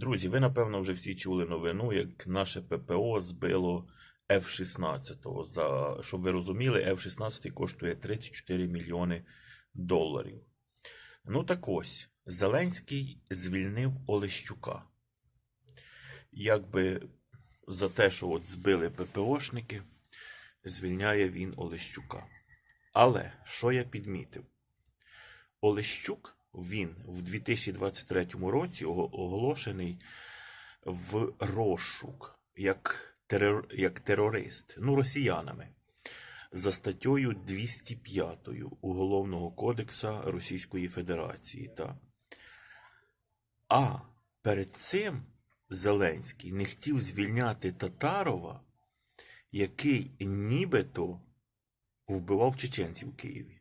Друзі, ви напевно вже всі чули новину, як наше ППО збило F-16. За, щоб ви розуміли, F-16 коштує 34 мільйони доларів. Ну так ось, Зеленський звільнив Олещука. Якби за те, що от збили ППОшники, звільняє він Олещука. Але що я підмітив? Олещук він в 2023 році оголошений в розшук як, терор, як терорист, ну, росіянами, за статтею 205 Уголовного кодексу Російської Федерації. Та. А перед цим Зеленський не хотів звільняти Татарова, який нібито вбивав чеченців в Києві.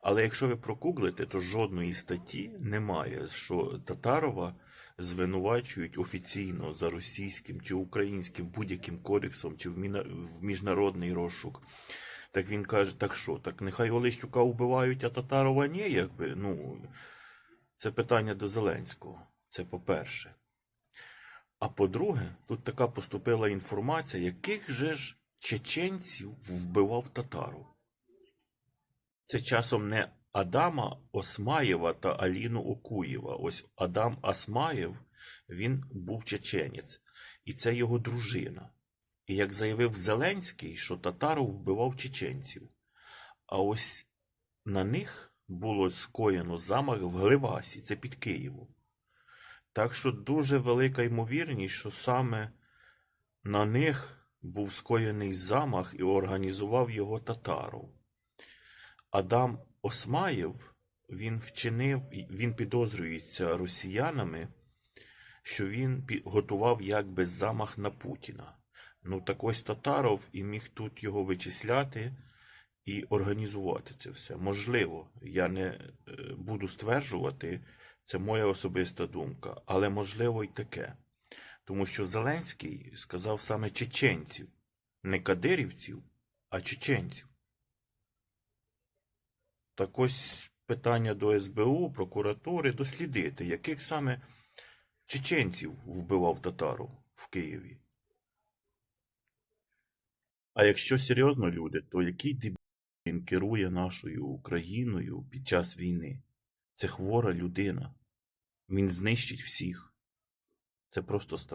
Але якщо ви прокуглите, то жодної статті немає, що Татарова звинувачують офіційно за російським чи українським будь-яким кодексом, чи в міжнародний розшук. Так він каже, так що, так нехай Олещука вбивають, а Татарова ні, якби. Ну, це питання до Зеленського. Це по-перше. А по-друге, тут така поступила інформація, яких же ж чеченців вбивав Татаров. Це часом не Адама Осмаєва та Аліну Окуєва. Ось Адам Осмаєв, він був чеченець, і це його дружина. І як заявив Зеленський, що Татаров вбивав чеченців. А ось на них було скоєно замах в Гливасі, це під Києвом. Так що дуже велика ймовірність, що саме на них був скоєний замах і організував його Татаров. Адам Осмаєв, він вчинив, він підозрюється росіянами, що він готував якби замах на Путіна. Ну так ось Татаров і міг тут його вичисляти і організувати це все. Можливо, я не е, буду стверджувати, це моя особиста думка, але можливо й таке. Тому що Зеленський сказав саме чеченців, не кадирівців, а чеченців. Так ось питання до СБУ, прокуратури дослідити, яких саме чеченців вбивав татару в Києві. А якщо серйозно, люди, то який дебіл він керує нашою Україною під час війни? Це хвора людина. Він знищить всіх. Це просто страшно.